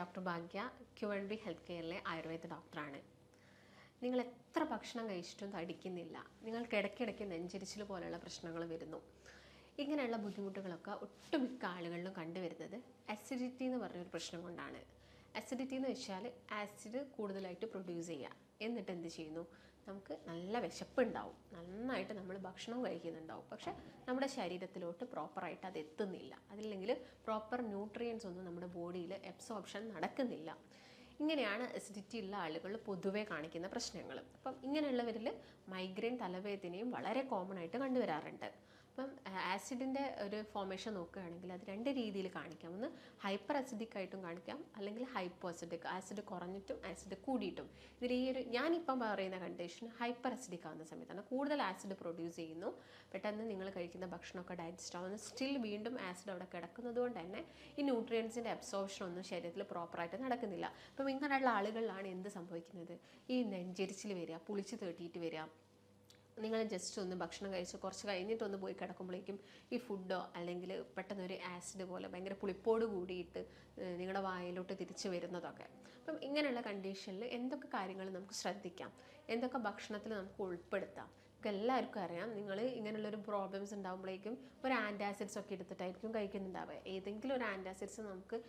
Doctor Bhagya Q N B health കെയറിലെ Ayurveda ഡോക്ടറാണ്. നിങ്ങൾ എത്ര ഭക്ഷണം കഴിച്ചിട്ടും തടിക്കുന്നില്ല. നിങ്ങൾക്ക് ഇടയ്ക്കിടയ്ക്ക് നെഞ്ചരിച്ചിൽ പോലെയുള്ള പ്രശ്നങ്ങൾ വരുന്നു. ഇങ്ങനെയുള്ള ബുദ്ധിമുട്ടുകളൊക്കെ ഒട്ടുമിക്ക ആളുകളിലും കണ്ടുവരുന്നത് അസിഡിറ്റി എന്ന് പറഞ്ഞൊരു പ്രശ്നം കൊണ്ടാണ്. അസിഡിറ്റി എന്ന് വെച്ചാൽ ആസിഡ് കൂടുതലായിട്ട് പ്രൊഡ്യൂസ് ചെയ്യുക. എന്നിട്ട് എന്ത് ചെയ്യുന്നു? നമുക്ക് നല്ല വിശപ്പുണ്ടാവും. നന്നായിട്ട് നമ്മൾ ഭക്ഷണം കഴിക്കുന്നുണ്ടാവും. പക്ഷെ നമ്മുടെ ശരീരത്തിലോട്ട് പ്രോപ്പറായിട്ട് അത് എത്തുന്നില്ല. അതില്ലെങ്കിൽ പ്രോപ്പർ ന്യൂട്രിയൻസ് ഒന്നും നമ്മുടെ ബോഡിയിൽ എബ്സോർപ്ഷൻ നടക്കുന്നില്ല. ഇങ്ങനെയാണ് അസിഡിറ്റി ഉള്ള ആളുകൾ പൊതുവേ കാണിക്കുന്ന പ്രശ്നങ്ങൾ അപ്പം ഇങ്ങനെയുള്ളവരിൽ മൈഗ്രെയിൻ തലവേദനയും വളരെ കോമൺ ആയിട്ട് കണ്ടുവരാറുണ്ട്. അപ്പം ആസിഡിന്റെ ഒരു ഫോർമേഷൻ നോക്കുകയാണെങ്കിൽ അത് രണ്ട് രീതിയിൽ കാണിക്കാം. ഒന്ന് ഹൈപ്പർ അസിഡിക് ആയിട്ടും കാണിക്കാം അല്ലെങ്കിൽ ഹൈപ്പോ അസിഡിക് ആസിഡ് കുറഞ്ഞിട്ടും ആസിഡ് കൂടിയിട്ടും. ഇതിൽ ഈ ഒരു ഞാനിപ്പം പറയുന്ന കണ്ടീഷൻ ഹൈപ്പർ അസിഡിക് ആവുന്ന സമയത്താണ്. കൂടുതൽ ആസിഡ് പ്രൊഡ്യൂസ് ചെയ്യുന്നു. പെട്ടെന്ന് നിങ്ങൾ കഴിക്കുന്ന ഭക്ഷണമൊക്കെ ഡൈജസ്റ്റ് ആവുന്നു. സ്റ്റിൽ വീണ്ടും ആസിഡ് അവിടെ കിടക്കുന്നത് കൊണ്ട് തന്നെ ഈ ന്യൂട്രിയൻസിന്റെ അബ്സോർപ്ഷൻ ഒന്നും ശരീരത്തിൽ പ്രോപ്പറായിട്ട് നടക്കുന്നില്ല. അപ്പം ഇങ്ങനെയുള്ള ആളുകളിലാണ് എന്ത് സംഭവിക്കുന്നത്? ഈ നെഞ്ചരിച്ചിൽ വരിക പുളിച്ച് തേട്ടിയിട്ട് വരിക നിങ്ങൾ ജസ്റ്റ് ഒന്ന് ഭക്ഷണം കഴിച്ച് കുറച്ച് കഴിഞ്ഞിട്ടൊന്ന് പോയി കിടക്കുമ്പോഴേക്കും ഈ ഫുഡോ അല്ലെങ്കിൽ പെട്ടെന്ന് ഒരു ആസിഡ് പോലെ ഭയങ്കര പുളിപ്പോട് കൂടിയിട്ട് നിങ്ങളുടെ വായിലോട്ട് തിരിച്ചു വരുന്നതൊക്കെ. അപ്പം ഇങ്ങനെയുള്ള കണ്ടീഷനിൽ എന്തൊക്കെ കാര്യങ്ങൾ നമുക്ക് ശ്രദ്ധിക്കാം? എന്തൊക്കെ ഭക്ഷണത്തിൽ നമുക്ക് ഉൾപ്പെടുത്താം? എല്ലാവർക്കും അറിയാം. നിങ്ങൾ ഇങ്ങനെയുള്ളൊരു പ്രോബ്ലംസ് ഉണ്ടാകുമ്പോഴേക്കും ഒരു ആന്റാസിഡ്സ് ഒക്കെ എടുത്തിട്ടായിരിക്കും കഴിക്കുന്നുണ്ടാവുക. ഏതെങ്കിലും ഒരു ആന്റാസിഡ്സ് നമുക്ക്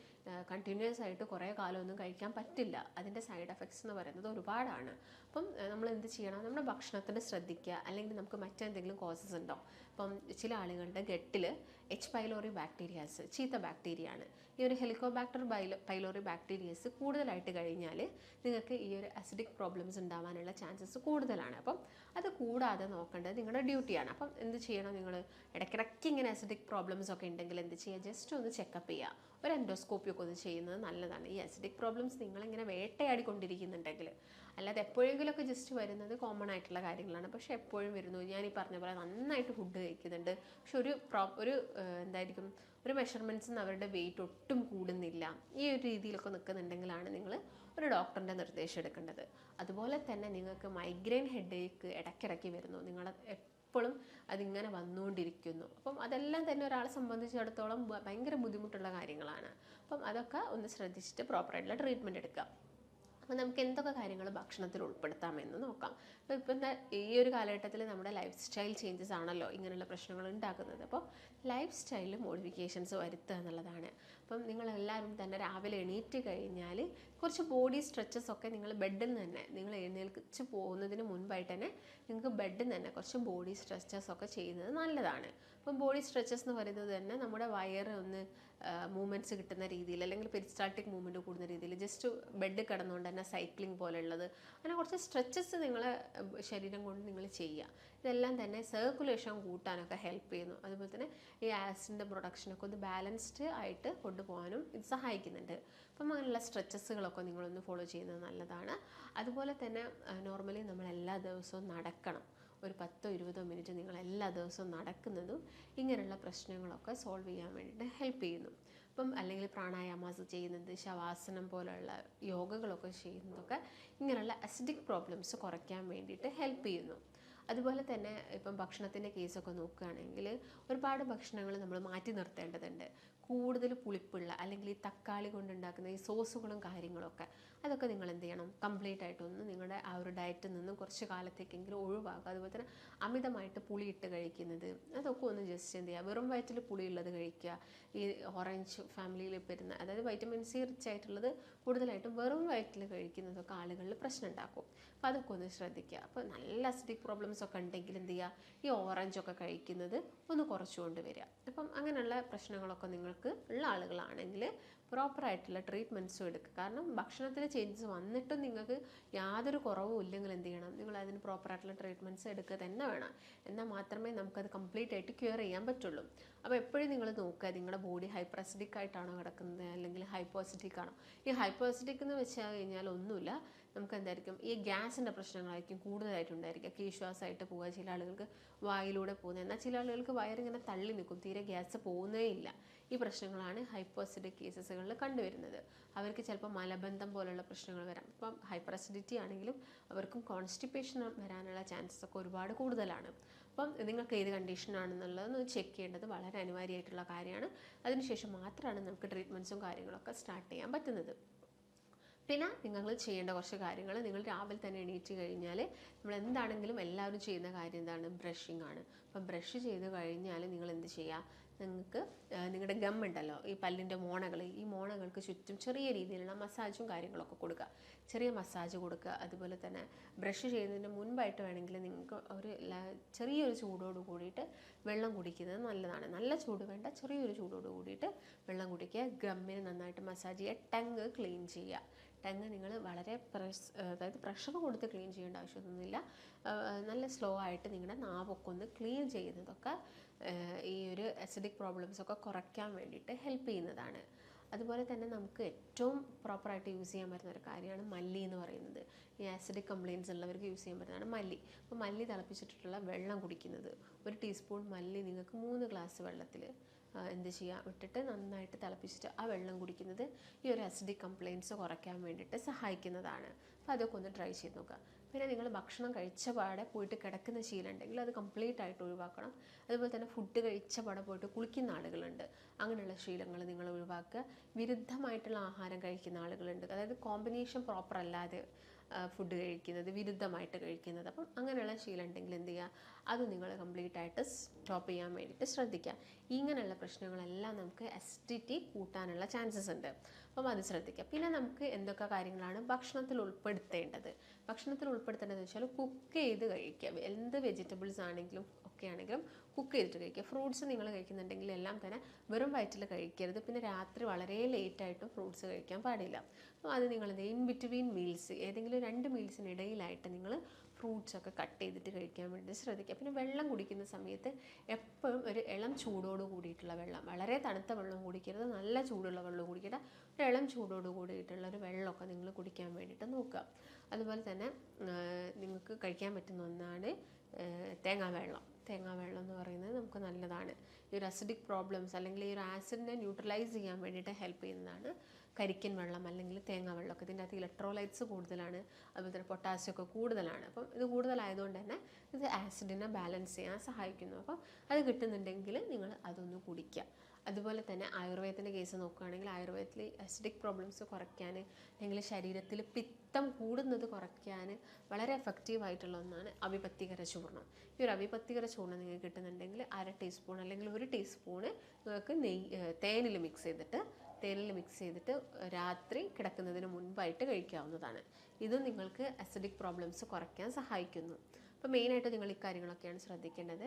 കണ്ടിന്യൂസ് ആയിട്ട് കുറേ കാലമൊന്നും കഴിക്കാൻ പറ്റില്ല. അതിന്റെ സൈഡ് എഫക്ട്സ് എന്ന് പറയുന്നത് ഒരുപാടാണ്. അപ്പം നമ്മൾ എന്ത് ചെയ്യണം? നമ്മുടെ ഭക്ഷണത്തിന് ശ്രദ്ധിക്കുക. അല്ലെങ്കിൽ നമുക്ക് മറ്റെന്തെങ്കിലും കോസസ് ഉണ്ടോ? അപ്പം ചില ആളുകളുടെ ഗട്ടിൽ എച്ച് പൈലോറി ബാക്ടീരിയാസ് ചീത്ത ബാക്ടീരിയ ആണ്. ഈ ഒരു ഹെലിക്കോബാക്ടർ ബൈലോ പൈലോറി ബാക്ടീരിയസ് കൂടുതലായിട്ട് കഴിഞ്ഞാൽ നിങ്ങൾക്ക് ഈ ഒരു അസിഡിക് പ്രോബ്ലംസ് ഉണ്ടാവാനുള്ള ചാൻസസ് കൂടുതലാണ്. അപ്പം അത് കൂടാതെ നോക്കേണ്ടത് നിങ്ങളുടെ ഡ്യൂട്ടിയാണ് അപ്പം എന്ത് ചെയ്യണം നിങ്ങൾ ഇടയ്ക്കിടയ്ക്ക് ഇങ്ങനെ അസിഡിക് പ്രോബ്ലംസ് ഒക്കെ ഉണ്ടെങ്കിൽ എന്ത് ചെയ്യുക? ജസ്റ്റ് ഒന്ന് ചെക്കപ്പ് ചെയ്യുക. ഒരു എൻഡോസ്കോപ്പി ഒക്കെ ഒന്ന് ചെയ്യുന്നത് നല്ലതാണ്. ഈ അസിഡിക് പ്രോബ്ലംസ് നിങ്ങളിങ്ങനെ വേട്ടയാടി കൊണ്ടിരിക്കുന്നുണ്ടെങ്കിൽ അല്ലാതെ എപ്പോഴെങ്കിലുമൊക്കെ ജസ്റ്റ് വരുന്നത് കോമൺ ആയിട്ടുള്ള കാര്യങ്ങളാണ്. പക്ഷെ എപ്പോഴും വരുന്നു. ഞാൻ ഈ പറഞ്ഞ പോലെ നന്നായിട്ട് ഫുഡ് കഴിക്കുന്നുണ്ട്. പക്ഷെ ഒരു പ്രോ ഒരു എന്തായിരിക്കും ഒരു മെഷർമെന്റ്സ് അവരുടെ വെയിറ്റ് ഒട്ടും കൂടുന്നില്ല. ഈ ഒരു രീതിയിലൊക്കെ നിൽക്കുന്നുണ്ടെങ്കിലാണ് നിങ്ങൾ ഒരു ഡോക്ടറിന്റെ നിർദ്ദേശം എടുക്കേണ്ടത്. അതുപോലെ തന്നെ നിങ്ങൾക്ക് മൈഗ്രെയിൻ ഹെഡേക്ക് ഇടയ്ക്കിടയ്ക്ക് വരുന്നു. നിങ്ങൾ എപ്പോഴും അതിങ്ങനെ വന്നുകൊണ്ടിരിക്കുന്നു. അപ്പം അതെല്ലാം തന്നെ ഒരാളെ സംബന്ധിച്ചിടത്തോളം ഭയങ്കര ബുദ്ധിമുട്ടുള്ള കാര്യങ്ങളാണ്. അപ്പം അതൊക്കെ ഒന്ന് ശ്രദ്ധിച്ചിട്ട് പ്രോപ്പറായിട്ടുള്ള ട്രീറ്റ്മെന്റ് എടുക്കാം അപ്പോൾ നമുക്ക് എന്തൊക്കെ കാര്യങ്ങൾ ഭക്ഷണത്തിൽ ഉൾപ്പെടുത്താമെന്ന് നോക്കാം. അപ്പോൾ ഇപ്പം ഈ ഒരു കാലഘട്ടത്തിൽ നമ്മുടെ ലൈഫ് സ്റ്റൈൽ ചേഞ്ചസ് ആണല്ലോ ഇങ്ങനെയുള്ള പ്രശ്നങ്ങൾ ഉണ്ടാക്കുന്നത്. അപ്പോൾ ലൈഫ് സ്റ്റൈലിൽ മോഡിഫിക്കേഷൻസ് വരുത്തുക എന്നുള്ളതാണ്. അപ്പം നിങ്ങളെല്ലാവരും തന്നെ രാവിലെ എണീറ്റ് കഴിഞ്ഞാൽ കുറച്ച് ബോഡി സ്ട്രെച്ചസ് ഒക്കെ നിങ്ങൾ ബെഡിൽ നിന്ന് തന്നെ നിങ്ങൾ എഴുന്നേൽച്ച് പോകുന്നതിന് മുൻപായിട്ട് തന്നെ നിങ്ങൾക്ക് ബെഡിൽ നിന്ന് തന്നെ കുറച്ച് ബോഡി സ്ട്രെച്ചസ് ഒക്കെ ചെയ്യുന്നത് നല്ലതാണ്. അപ്പം ബോഡി സ്ട്രെച്ചസ് എന്ന് പറയുന്നത് തന്നെ നമ്മുടെ വയറ് ഒന്ന് മൂവ്മെന്റ്സ് കിട്ടുന്ന രീതിയിൽ അല്ലെങ്കിൽ പെരിസ്റ്റാൾട്ടിക് മൂവ്മെന്റ് കൂടുന്ന രീതിയിൽ ജസ്റ്റ് ബെഡ് കിടന്നുകൊണ്ട് തന്നെ സൈക്ലിംഗ് പോലെയുള്ളത് അങ്ങനെ കുറച്ച് സ്ട്രെച്ചസ് നിങ്ങളെ ശരീരം കൊണ്ട് നിങ്ങൾ ചെയ്യുക. ഇതെല്ലാം തന്നെ സർക്കുലേഷൻ കൂട്ടാനൊക്കെ ഹെൽപ്പ് ചെയ്യുന്നു. അതുപോലെ തന്നെ ഈ ആസിഡിന്റെ പ്രൊഡക്ഷനൊക്കെ ഒന്ന് ബാലൻസ്ഡ് ആയിട്ട് കൊണ്ടുപോകാനും ഇത് സഹായിക്കുന്നുണ്ട്. അപ്പം അങ്ങനെയുള്ള സ്ട്രെച്ചസുകളൊക്കെ നിങ്ങളൊന്ന് ഫോളോ ചെയ്യുന്നത് നല്ലതാണ്. അതുപോലെ തന്നെ നോർമലി നമ്മൾ എല്ലാ ദിവസവും നടക്കണം. ഒരു പത്തോ ഇരുപതോ മിനിറ്റ് നിങ്ങൾ എല്ലാ ദിവസവും നടക്കുന്നതും ഇങ്ങനെയുള്ള പ്രശ്നങ്ങളൊക്കെ സോൾവ് ചെയ്യാൻ വേണ്ടിയിട്ട് ഹെൽപ്പ് ചെയ്യുന്നു. അപ്പം അല്ലെങ്കിൽ പ്രാണായാമാസ് ചെയ്യുന്നത് ശവാസനം പോലുള്ള യോഗകളൊക്കെ ചെയ്യുന്നതൊക്കെ ഇങ്ങനെയുള്ള അസിഡിക് പ്രോബ്ലംസ് കുറയ്ക്കാൻ വേണ്ടിയിട്ട് ഹെൽപ്പ് ചെയ്യുന്നു. അതുപോലെ തന്നെ ഇപ്പം ഭക്ഷണത്തിന്റെ കേസൊക്കെ നോക്കുകയാണെങ്കിൽ ഒരുപാട് ഭക്ഷണങ്ങൾ നമ്മൾ മാറ്റി നിർത്തേണ്ടതുണ്ട്. കൂടുതൽ പുളിപ്പുള്ള അല്ലെങ്കിൽ ഈ തക്കാളി കൊണ്ടുണ്ടാക്കുന്ന ഈ സോസുകളും കാര്യങ്ങളൊക്കെ അതൊക്കെ നിങ്ങൾ എന്ത് ചെയ്യണം? കംപ്ലീറ്റ് ആയിട്ടൊന്ന് നിങ്ങളുടെ ആ ഒരു ഡയറ്റിൽ നിന്നും കുറച്ച് കാലത്തേക്കെങ്കിലും ഒഴിവാക്കുക. അതുപോലെ തന്നെ അമിതമായിട്ട് പുളി ഇട്ട് കഴിക്കുന്നത് അതൊക്കെ ഒന്ന് ജസ്റ്റ് എന്ത് ചെയ്യുക. വെറും വയറ്റിൽ പുളിയുള്ളത് കഴിക്കുക. ഈ ഓറഞ്ച് ഫാമിലിയിൽ വരുന്ന അതായത് വൈറ്റമിൻ സി റിച്ച് ആയിട്ടുള്ളത് കൂടുതലായിട്ടും വെറും വയറ്റിൽ കഴിക്കുന്നതൊക്കെ ആളുകളിൽ പ്രശ്നം ഉണ്ടാക്കും. അപ്പോൾ അതൊക്കെ ഒന്ന് ശ്രദ്ധിക്കുക. അപ്പോൾ നല്ല അസിഡിക് പ്രോബ്ലംസ് ഒക്കെ ഉണ്ടെങ്കിൽ എന്ത് ചെയ്യുക? ഈ ഓറഞ്ച് ഒക്കെ കഴിക്കുന്നത് ഒന്ന് കുറച്ചുകൊണ്ട് വരിക. അപ്പം അങ്ങനെയുള്ള പ്രശ്നങ്ങളൊക്കെ നിങ്ങൾക്ക് ഉള്ള ആളുകളാണെങ്കിൽ പ്രോപ്പറായിട്ടുള്ള ട്രീറ്റ്മെന്റ്സും എടുക്കുക. കാരണം ഭക്ഷണത്തിൽ ചേഞ്ചസ് വന്നിട്ടും നിങ്ങൾക്ക് യാതൊരു കുറവും ഇല്ലെങ്കിൽ എന്ത് ചെയ്യണം? നിങ്ങൾ അതിന് പ്രോപ്പറായിട്ടുള്ള ട്രീറ്റ്മെന്റ്സ് എടുക്കുക തന്നെ വേണം. എന്നാൽ മാത്രമേ നമുക്കത് കംപ്ലീറ്റ് ആയിട്ട് ക്യൂർ ചെയ്യാൻ പറ്റുള്ളൂ. അപ്പോൾ എപ്പോഴും നിങ്ങൾ നോക്കുക നിങ്ങളുടെ ബോഡി ഹൈപ്പർ അസിഡിക് ആയിട്ടാണോ കിടക്കുന്നത്? അല്ലെങ്കിൽ ഹൈപ്പോ അസിഡിക് ആണോ? ഈ ഹൈപ്പോ അസിഡിക് എന്ന് വെച്ചാൽ കഴിഞ്ഞാൽ ഒന്നുമില്ല. നമുക്ക് എന്തായിരിക്കും? ഈ ഗ്യാസിന്റെ പ്രശ്നങ്ങളായിരിക്കും കൂടുതലായിട്ടുണ്ടായിരിക്കുക കീശ്വാസമായിട്ട് പോവുക ചില ആളുകൾക്ക് വായിലൂടെ പോകുന്നത്. എന്നാൽ ചില ആളുകൾക്ക് വയറിങ്ങനെ തള്ളി നിൽക്കും. തീരെ ഗ്യാസ് പോകുന്നേ ഇല്ല. ഈ പ്രശ്നങ്ങളാണ് ഹൈപ്പോ അസിഡിക് കേസസുകളിൽ കണ്ടുവരുന്നത്. അവർക്ക് ചിലപ്പോൾ മലബന്ധം പോലുള്ള പ്രശ്നങ്ങൾ വരാം. ഇപ്പം ഹൈപ്പർ അസിഡിറ്റി ആണെങ്കിലും അവർക്കും കോൺസ്റ്റിപ്പേഷൻ വരാനുള്ള ചാൻസസ് ഒക്കെ ഒരുപാട് കൂടുതലാണ്. അപ്പം നിങ്ങൾക്ക് ഏത് കണ്ടീഷനാണെന്നുള്ളത് ചെക്ക് ചെയ്യേണ്ടത് വളരെ അനിവാര്യമായിട്ടുള്ള കാര്യമാണ്. അതിനുശേഷം മാത്രമാണ് നമുക്ക് ട്രീറ്റ്മെന്റ്സും കാര്യങ്ങളൊക്കെ സ്റ്റാർട്ട് ചെയ്യാൻ പറ്റുന്നത്. പിന്നെ നിങ്ങൾ ചെയ്യേണ്ട കുറച്ച് കാര്യങ്ങൾ. നിങ്ങൾ രാവിലെ തന്നെ എണീറ്റ് കഴിഞ്ഞാൽ നമ്മൾ എന്താണെങ്കിലും എല്ലാവരും ചെയ്യുന്ന കാര്യം എന്താണ്? ബ്രഷിംഗ് ആണ്. അപ്പം ബ്രഷ് ചെയ്ത് കഴിഞ്ഞാൽ നിങ്ങൾ എന്ത് ചെയ്യുക? നിങ്ങൾക്ക് നിങ്ങളുടെ ഗം ഉണ്ടല്ലോ ഈ പല്ലിന്റെ മോണകൾ ഈ മോണകൾക്ക് ചുറ്റും ചെറിയ രീതിയിലുള്ള മസാജും കാര്യങ്ങളൊക്കെ കൊടുക്കുക. ചെറിയ മസാജ് കൊടുക്കുക. അതുപോലെ തന്നെ ബ്രഷ് ചെയ്യുന്നതിന് മുൻപായിട്ട് വേണമെങ്കിൽ നിങ്ങൾക്ക് ഒരു ചെറിയൊരു ചൂടോട് കൂടിയിട്ട് വെള്ളം കുടിക്കുന്നത് നല്ലതാണ്. നല്ല ചൂട് വേണ്ട ചെറിയൊരു ചൂടോട് കൂടിയിട്ട് വെള്ളം കുടിക്കുക. ഗമ്മിന് നന്നായിട്ട് മസാജ് ചെയ്യുക. ടങ് ക്ലീൻ ചെയ്യുക. ടങ് നിങ്ങൾ വളരെ പ്രസ് അതായത് പ്രഷർ കൊടുത്ത് ക്ലീൻ ചെയ്യേണ്ട ആവശ്യമൊന്നുമില്ല. നല്ല സ്ലോ ആയിട്ട് നിങ്ങളുടെ നാവൊക്കെ ഒന്ന് ക്ലീൻ ചെയ്യുന്നതൊക്കെ ഈ ഒരു അസിഡിക് പ്രോബ്ലംസ് ഒക്കെ കുറയ്ക്കാൻ വേണ്ടിയിട്ട് ഹെൽപ്പ് ചെയ്യുന്നതാണ്. അതുപോലെ തന്നെ നമുക്ക് ഏറ്റവും പ്രോപ്പറായിട്ട് യൂസ് ചെയ്യാൻ പറ്റുന്ന ഒരു കാര്യമാണ് മല്ലി എന്ന് പറയുന്നത്. ഈ ആസിഡിക് കംപ്ലയിൻസ് ഉള്ളവർക്ക് യൂസ് ചെയ്യാൻ പറ്റുന്നതാണ് മല്ലി. അപ്പോൾ മല്ലി തിളപ്പിച്ചിട്ടുള്ള വെള്ളം കുടിക്കുന്നത്. ഒരു ടീസ്പൂൺ മല്ലി നിങ്ങൾക്ക് മൂന്ന് ഗ്ലാസ് വെള്ളത്തിൽ എന്ത് ചെയ്യുക ഇട്ടിട്ട് നന്നായിട്ട് തിളപ്പിച്ചിട്ട് ആ വെള്ളം കുടിക്കുന്നത് ഈ ഒരു അസിഡിക് കംപ്ലയിൻസ് കുറയ്ക്കാൻ വേണ്ടിയിട്ട് സഹായിക്കുന്നതാണ്. അപ്പോൾ അതൊക്കെ ഒന്ന് ട്രൈ ചെയ്ത് നോക്കുക. പിന്നെ നിങ്ങൾ ഭക്ഷണം കഴിച്ച പാടെ പോയിട്ട് കിടക്കുന്ന ശീലമുണ്ടെങ്കിൽ അത് കംപ്ലീറ്റ് ആയിട്ട് ഒഴിവാക്കണം. അതുപോലെ തന്നെ ഫുഡ് കഴിച്ച പാടെ പോയിട്ട് കുളിക്കുന്ന ആളുകളുണ്ട്. അങ്ങനെയുള്ള ശീലങ്ങൾ നിങ്ങൾ ഒഴിവാക്കുക. വിരുദ്ധമായിട്ടുള്ള ആഹാരം കഴിക്കുന്ന ആളുകളുണ്ട്. അതായത് കോമ്പിനേഷൻ പ്രോപ്പർ അല്ലാതെ ഫുഡ് കഴിക്കുന്നത് വിരുദ്ധമായിട്ട് കഴിക്കുന്നത്. അപ്പം അങ്ങനെയുള്ള ശീലം ഉണ്ടെങ്കിൽ എന്ത് ചെയ്യുക? അത് നിങ്ങൾ കംപ്ലീറ്റ് ആയിട്ട് സ്റ്റോപ്പ് ചെയ്യാൻ വേണ്ടിയിട്ട് ശ്രദ്ധിക്കുക. ഇങ്ങനെയുള്ള പ്രശ്നങ്ങളെല്ലാം നമുക്ക് അസിഡിറ്റി കൂട്ടാനുള്ള ചാൻസസ് ഉണ്ട്. അപ്പം അത് ശ്രദ്ധിക്കുക. പിന്നെ നമുക്ക് എന്തൊക്കെ കാര്യങ്ങളാണ് ഭക്ഷണത്തിൽ ഉൾപ്പെടുത്തേണ്ടത്? ഭക്ഷണത്തിൽ ഉൾപ്പെടുത്തേണ്ടതെന്ന് വെച്ചാൽ കുക്ക് ചെയ്ത് കഴിക്കുക. എന്ത് വെജിറ്റബിൾസ് ആണെങ്കിലും ഒക്കെ ആണെങ്കിലും കുക്ക് ചെയ്തിട്ട് കഴിക്കുക. ഫ്രൂട്ട്സ് നിങ്ങൾ കഴിക്കുന്നുണ്ടെങ്കിൽ എല്ലാം തന്നെ വെറും വയറ്റിൽ കഴിക്കരുത്. പിന്നെ രാത്രി വളരെ ലേറ്റായിട്ടും ഫ്രൂട്ട്സ് കഴിക്കാൻ പാടില്ല. അപ്പോൾ അത് നിങ്ങൾ ഇൻ ബിറ്റ്വീൻ മീൽസ് ഏതെങ്കിലും രണ്ട് മീൽസിനിടയിലായിട്ട് നിങ്ങൾ ഫ്രൂട്ട്സ് ഒക്കെ കട്ട് ചെയ്തിട്ട് കഴിക്കാൻ വേണ്ടി ശ്രദ്ധിക്കുക. പിന്നെ വെള്ളം കുടിക്കുന്ന സമയത്ത് എപ്പോഴും ഒരു ഇളം ചൂടോട് കൂടിയിട്ടുള്ള വെള്ളം വളരെ തണുത്ത വെള്ളം കുടിക്കരുത്. നല്ല ചൂടുള്ള വെള്ളം കുടിക്കരുത്. ഒരു ഇളം ചൂടോട് കൂടിയിട്ടുള്ള ഒരു വെള്ളമൊക്കെ നിങ്ങൾ കുടിക്കാൻ വേണ്ടിയിട്ട് നോക്കുക. അതുപോലെ തന്നെ നിങ്ങൾക്ക് കഴിക്കാൻ പറ്റുന്ന ഒന്നാണ് തേങ്ങാവെള്ളം തേങ്ങാവെള്ളം എന്ന് പറയുന്നത് നമുക്ക് നല്ലതാണ്. ഈ ഒരു അസിഡിക് പ്രോബ്ലംസ് അല്ലെങ്കിൽ ഈ ഒരു ആസിഡിനെ ന്യൂട്രലൈസ് ചെയ്യാൻ വേണ്ടിയിട്ട് ഹെൽപ്പ് ചെയ്യുന്നതാണ് കരിക്കൻ വെള്ളം അല്ലെങ്കിൽ തേങ്ങാ വെള്ളമൊക്കെ. ഇതിന്റെ അകത്ത് ഇലക്ട്രോലൈറ്റ്സ് കൂടുതലാണ്. അതുപോലെ തന്നെ പൊട്ടാസ്യം ഒക്കെ കൂടുതലാണ്. അപ്പം ഇത് കൂടുതലായതുകൊണ്ട് തന്നെ ഇത് ആസിഡിനെ ബാലൻസ് ചെയ്യാൻ സഹായിക്കുന്നു. അപ്പം അത് കിട്ടുന്നുണ്ടെങ്കിൽ നിങ്ങൾ അതൊന്ന് കുടിക്കുക. അതുപോലെ തന്നെ ആയുർവേദത്തിന്റെ കേസ് നോക്കുകയാണെങ്കിൽ ആയുർവേദത്തിൽ അസിഡിക് പ്രോബ്ലംസ് കുറയ്ക്കാൻ അല്ലെങ്കിൽ ശരീരത്തിൽ പിത്തം കൂടുന്നത് കുറയ്ക്കാൻ വളരെ എഫക്റ്റീവ് ആയിട്ടുള്ള ഒന്നാണ് അവിപത്തികര ചൂർണം ഈ ഒരു അവിപത്തികര ചൂർണം നിങ്ങൾക്ക് കിട്ടുന്നുണ്ടെങ്കിൽ അര ടീസ്പൂൺ അല്ലെങ്കിൽ ഒരു ടീസ്പൂണ് നിങ്ങൾക്ക് നെയ്യ് തേനിൽ മിക്സ് ചെയ്തിട്ട് തേനിൽ മിക്സ് ചെയ്തിട്ട് രാത്രി കിടക്കുന്നതിന് മുൻപായിട്ട് കഴിക്കാവുന്നതാണ്. ഇത് നിങ്ങൾക്ക് അസിഡിക് പ്രോബ്ലംസ് കുറയ്ക്കാൻ സഹായിക്കുന്നു. അപ്പോൾ മെയിനായിട്ട് നിങ്ങൾ ഇക്കാര്യങ്ങളൊക്കെയാണ് ശ്രദ്ധിക്കേണ്ടത്.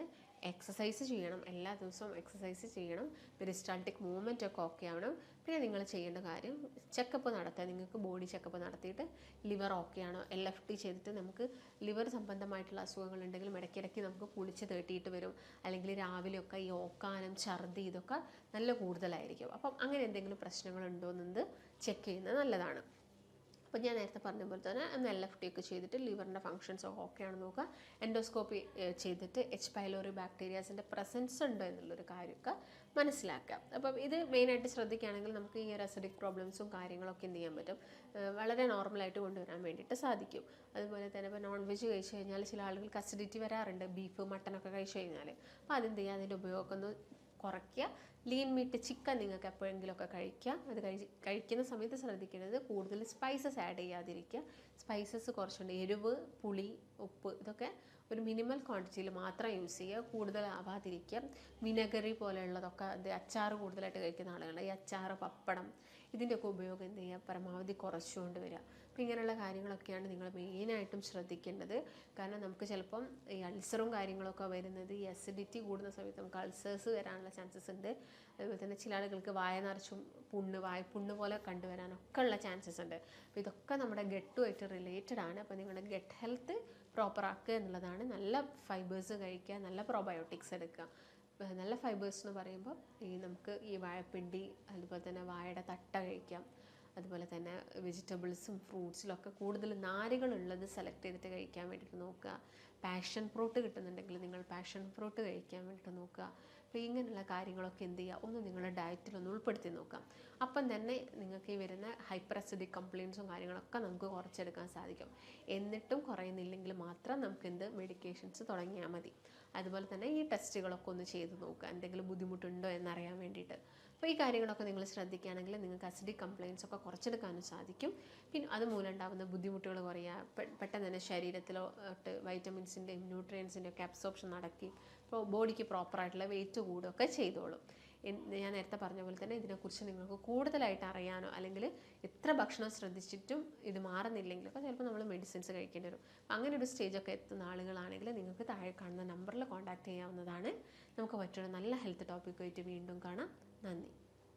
എക്സസൈസ് ചെയ്യണം. എല്ലാ ദിവസവും എക്സസൈസ് ചെയ്യണം. പെരിസ്റ്റാൾട്ടിക് മൂവ്മെന്റ് ഒക്കെ ഓക്കെ ആവണം. പിന്നെ നിങ്ങൾ ചെയ്യേണ്ട കാര്യം ചെക്കപ്പ് നടത്തുക നിങ്ങൾക്ക് ബോഡി ചെക്കപ്പ് നടത്തിയിട്ട് ലിവർ ഓക്കെ ആണോ? എൽ എഫ് ടി ചെയ്തിട്ട് നമുക്ക് ലിവർ സംബന്ധമായിട്ടുള്ള അസുഖങ്ങളുണ്ടെങ്കിലും ഇടയ്ക്കിടയ്ക്ക് നമുക്ക് കുളിച്ച് തേട്ടിയിട്ട് വരും. അല്ലെങ്കിൽ രാവിലെയൊക്കെ ഈ ഓക്കാനം ഛർദി ഇതൊക്കെ നല്ല കൂടുതലായിരിക്കും. അപ്പം അങ്ങനെ എന്തെങ്കിലും പ്രശ്നങ്ങളുണ്ടോ എന്നത് ചെക്ക് ചെയ്യുന്നത് നല്ലതാണ്. അപ്പോൾ ഞാൻ നേരത്തെ പറഞ്ഞ പോലെ തന്നെ ഒന്ന് എൽ എഫ് ടി ഒക്കെ ചെയ്തിട്ട് ലിവറിന്റെ ഫങ്ഷൻസ് ഓക്കെ ആണെന്ന് നോക്കുക. എൻഡോസ്കോപ്പി ചെയ്തിട്ട് എച്ച് പൈലോറി ബാക്ടീരിയാസിന്റെ പ്രസൻസ് ഉണ്ടോ എന്നുള്ളൊരു കാര്യമൊക്കെ മനസ്സിലാക്കുക. അപ്പം ഇത് മെയിനായിട്ട് ശ്രദ്ധിക്കുകയാണെങ്കിൽ നമുക്ക് ഈ ഒരു അസിഡിക് പ്രോബ്ലംസും കാര്യങ്ങളൊക്കെ എന്ത് ചെയ്യാൻ പറ്റും? വളരെ നോർമലായിട്ട് കൊണ്ടുവരാൻ വേണ്ടിയിട്ട് സാധിക്കും. അതുപോലെ തന്നെ ഇപ്പോൾ നോൺ വെജ് കഴിച്ച് കഴിഞ്ഞാൽ ചില ആളുകൾക്ക് അസിഡിറ്റി വരാറുണ്ട്. ബീഫ് മട്ടനൊക്കെ കഴിച്ച് കഴിഞ്ഞാൽ അപ്പോൾ അതെന്ത് ചെയ്യുക? അതിന്റെ ഉപയോഗം ഒന്ന് കുറയ്ക്കുക. ലീൻ മീറ്റ് ചിക്കൻ നിങ്ങൾക്ക് എപ്പോഴെങ്കിലുമൊക്കെ കഴിക്കുക അത് കഴി കഴിക്കുന്ന സമയത്ത് ശ്രദ്ധിക്കേണ്ടത് കൂടുതൽ സ്പൈസസ് ആഡ് ചെയ്യാതിരിക്കുക. സ്പൈസസ് കുറച്ചുണ്ട്. എരിവ് പുളി ഉപ്പ് ഇതൊക്കെ ഒരു മിനിമൽ ക്വാണ്ടിറ്റിയിൽ മാത്രം യൂസ് ചെയ്യുക. കൂടുതൽ ആവാതിരിക്കുക. വിനഗറി പോലെയുള്ളതൊക്കെ അത് അച്ചാർ കൂടുതലായിട്ട് കഴിക്കുന്ന ആളുകളുണ്ട്. ഈ അച്ചാർ പപ്പടം ഇതിന്റെയൊക്കെ ഉപയോഗം എന്ത് ചെയ്യുക? പരമാവധി കുറച്ചുകൊണ്ട് വരിക. അപ്പോൾ ഇങ്ങനെയുള്ള കാര്യങ്ങളൊക്കെയാണ് നിങ്ങൾ മെയിനായിട്ടും ശ്രദ്ധിക്കേണ്ടത്. കാരണം നമുക്ക് ചിലപ്പം ഈ അൾസറും കാര്യങ്ങളൊക്കെ വരുന്നത് ഈ അസിഡിറ്റി കൂടുന്ന സമയത്ത് നമുക്ക് അൾസേഴ്സ് വരാനുള്ള ചാൻസസ് ഉണ്ട്. അതുപോലെ തന്നെ ചില ആളുകൾക്ക് വായ നിറച്ചും പുണ്ണ് വായ പുണ്ണ് പോലെ കണ്ടുവരാനൊക്കെ ഉള്ള ചാൻസസ് ഉണ്ട്. അപ്പോൾ ഇതൊക്കെ നമ്മുടെ ഗട്ടുമായിട്ട് റിലേറ്റഡ് ആണ്. അപ്പോൾ നിങ്ങളുടെ ഗട്ട് ഹെൽത്ത് പ്രോപ്പർ ആക്കുക എന്നുള്ളതാണ്. നല്ല ഫൈബേഴ്സ് കഴിക്കുക നല്ല പ്രോബയോട്ടിക്സ് എടുക്കുക. നല്ല ഫൈബേഴ്സ് എന്ന് പറയുമ്പോൾ ഈ നമുക്ക് ഈ വാഴപ്പിണ്ടി അതുപോലെ തന്നെ വാഴയുടെ തട്ട കഴിക്കാം. അതുപോലെ തന്നെ വെജിറ്റബിൾസും ഫ്രൂട്ട്സിലൊക്കെ കൂടുതൽ നാരുകളുള്ളത് സെലക്ട് ചെയ്തിട്ട് കഴിക്കാൻ വേണ്ടിയിട്ട് നോക്കുക. പാഷൻ ഫ്രൂട്ട് കിട്ടുന്നുണ്ടെങ്കിൽ നിങ്ങൾ പാഷൻ ഫ്രൂട്ട് കഴിക്കാൻ വേണ്ടിയിട്ട് നോക്കുക. അപ്പോൾ ഇങ്ങനെയുള്ള കാര്യങ്ങളൊക്കെ എന്ത് ചെയ്യുക? ഒന്ന് നിങ്ങളുടെ ഡയറ്റിൽ ഒന്ന് ഉൾപ്പെടുത്തി നോക്കാം അപ്പം തന്നെ നിങ്ങൾക്ക് ഈ വരുന്ന ഹൈപ്പർ അസിഡിക് കംപ്ലയിൻസും കാര്യങ്ങളൊക്കെ നമുക്ക് കുറച്ചെടുക്കാൻ സാധിക്കും. എന്നിട്ടും കുറയുന്നില്ലെങ്കിൽ മാത്രം നമുക്ക് എന്ത്? മെഡിക്കേഷൻസ് തുടങ്ങിയാൽ മതി. അതുപോലെ തന്നെ ഈ ടെസ്റ്റുകളൊക്കെ ഒന്ന് ചെയ്ത് നോക്കുക. എന്തെങ്കിലും ബുദ്ധിമുട്ടുണ്ടോ എന്നറിയാൻ വേണ്ടിയിട്ട്. അപ്പോൾ ഈ കാര്യങ്ങളൊക്കെ നിങ്ങൾ ശ്രദ്ധിക്കുകയാണെങ്കിൽ നിങ്ങൾക്ക് അസിഡിക് കംപ്ലയിൻസ് ഒക്കെ കുറച്ചെടുക്കാനും സാധിക്കും. പിന്നെ അതുമൂലം ഉണ്ടാകുന്ന ബുദ്ധിമുട്ടുകൾ കുറയുക. പെട്ടെന്ന് തന്നെ ശരീരത്തിലോട്ട് വൈറ്റമിൻസിന്റെയും ന്യൂട്രിയൻസിന്റെ ഒക്കെ അബ്സോർപ്ഷൻ നടക്കി അപ്പോൾ ബോഡിക്ക് പ്രോപ്പറായിട്ടുള്ള വെയിറ്റ് കൂടുകയൊക്കെ ചെയ്തോളും. ഞാൻ നേരത്തെ പറഞ്ഞ പോലെ തന്നെ ഇതിനെക്കുറിച്ച് നിങ്ങൾക്ക് കൂടുതലായിട്ട് അറിയാനോ അല്ലെങ്കിൽ എത്ര ഭക്ഷണം ശ്രദ്ധിച്ചിട്ടും ഇത് മാറുന്നില്ലെങ്കിലൊക്കെ ചിലപ്പോൾ നമ്മൾ മെഡിസിൻസ് കഴിക്കേണ്ടി വരും. അങ്ങനെ ഒരു സ്റ്റേജൊക്കെ എത്തുന്ന ആളുകളാണെങ്കിൽ നിങ്ങൾക്ക് താഴെ കാണുന്ന നമ്പറിൽ കോൺടാക്ട് ചെയ്യാവുന്നതാണ്. നമുക്ക് മറ്റൊരു നല്ല ഹെൽത്ത് ടോപ്പിക്കുമായിട്ട് വീണ്ടും കാണാം. നന്ദി.